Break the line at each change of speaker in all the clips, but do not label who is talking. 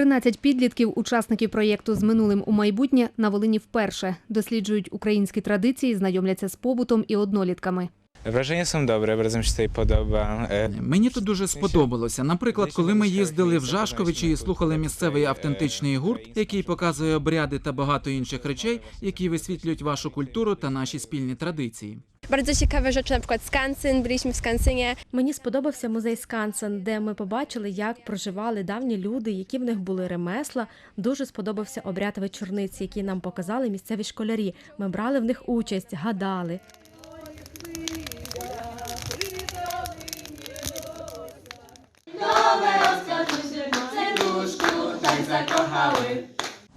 13 підлітків, учасників проєкту з минулим у майбутнє на Волині вперше досліджують українські традиції, знайомляться з побутом і однолітками.
Są dobre, bardzo mi się tutaj. E,
Мені тут дуже сподобалося. Наприклад, коли ми їздили в Жашковичі і слухали місцевий автентичний гурт, який показує обряди та багато інших речей, які висвітлюють вашу культуру та наші спільні традиції.
Bardzo ciekawe rzeczy, na przykład Skansen, byliśmy w Skansynie.
Мені сподобався музей Скансен, де ми побачили, як проживали давні люди, які в них були ремесла. Дуже сподобався обряд вечорниці, який нам показали місцеві школярі. Ми брали в них участь, гадали.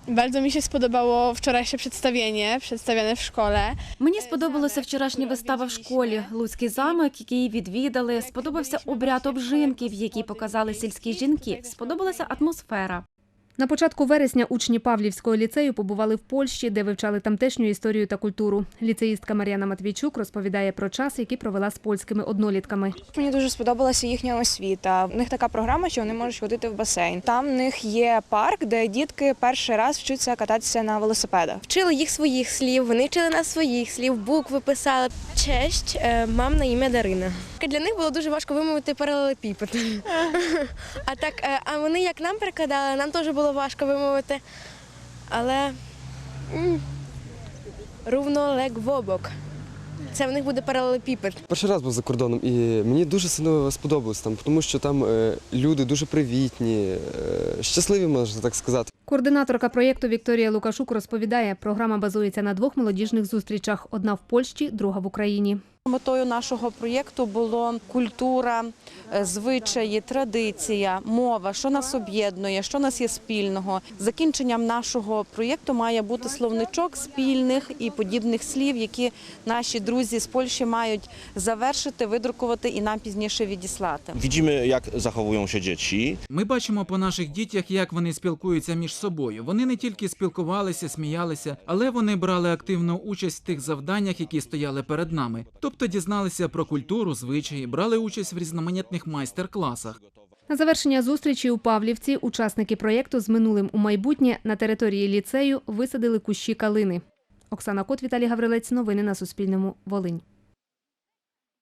Bardzo mi się spodobało wczorajsze przedstawienie, przedstawiane w szkole.
Мені сподобалася вчорашня вистава в школі. Луцький замок, який відвідали. Сподобався обряд обжинки, в якій показали сільські жінки. Сподобалася атмосфера.
На початку вересня учні Павлівського ліцею побували в Польщі, де вивчали тамтешню історію та культуру. Ліцеїстка Мар'яна Матвійчук розповідає про час, який провела з польськими однолітками.
Мені дуже сподобалася їхня освіта. В них така програма, що вони можуть ходити в басейн. Там в них є парк, де дітки перший раз вчаться кататися на велосипедах.
Вчили їх своїх слів, вони вчили нас своїх слів, букви писали. Честь, е, мам на ім'я Дарина. Для них було дуже важко вимовити паралелепіпед. А так, е, а вони як нам перекладали, нам теж було важко вимовити. Але м, рівно лек в обок. Це в них буде паралелепіпед.
Перший раз був за кордоном і мені дуже сильно сподобалось там, тому що там е, люди дуже привітні, е, щасливі, можна так сказати.
Координаторка проєкту Вікторія Лукашук розповідає, програма базується на двох молодіжних зустрічах: одна в Польщі, друга в Україні.
Метою нашого проєкту було культура, е, звичаї, традиція, мова, що нас об'єднує, що нас є спільного. Закінченням нашого проєкту має бути словничок спільних і подібних слів, які наші друзі з Польщі мають завершити, видрукувати і нам пізніше відіслати.
Widzimy, jak zachowują się.
Ми бачимо по наших дітях, як вони спілкуються між собою. Вони не тільки спілкувалися, сміялися, але вони брали активну участь в тих завданнях, які стояли перед нами. Тобто дізналися про культуру, звичаї, брали участь в різноманітних майстер-класах.
На завершення зустрічі у Павлівці учасники проєкту з минулим у майбутнє на території ліцею висадили кущі калини. Оксана Кот, Віталій Гаврилець. Новини на Суспільному. Волинь.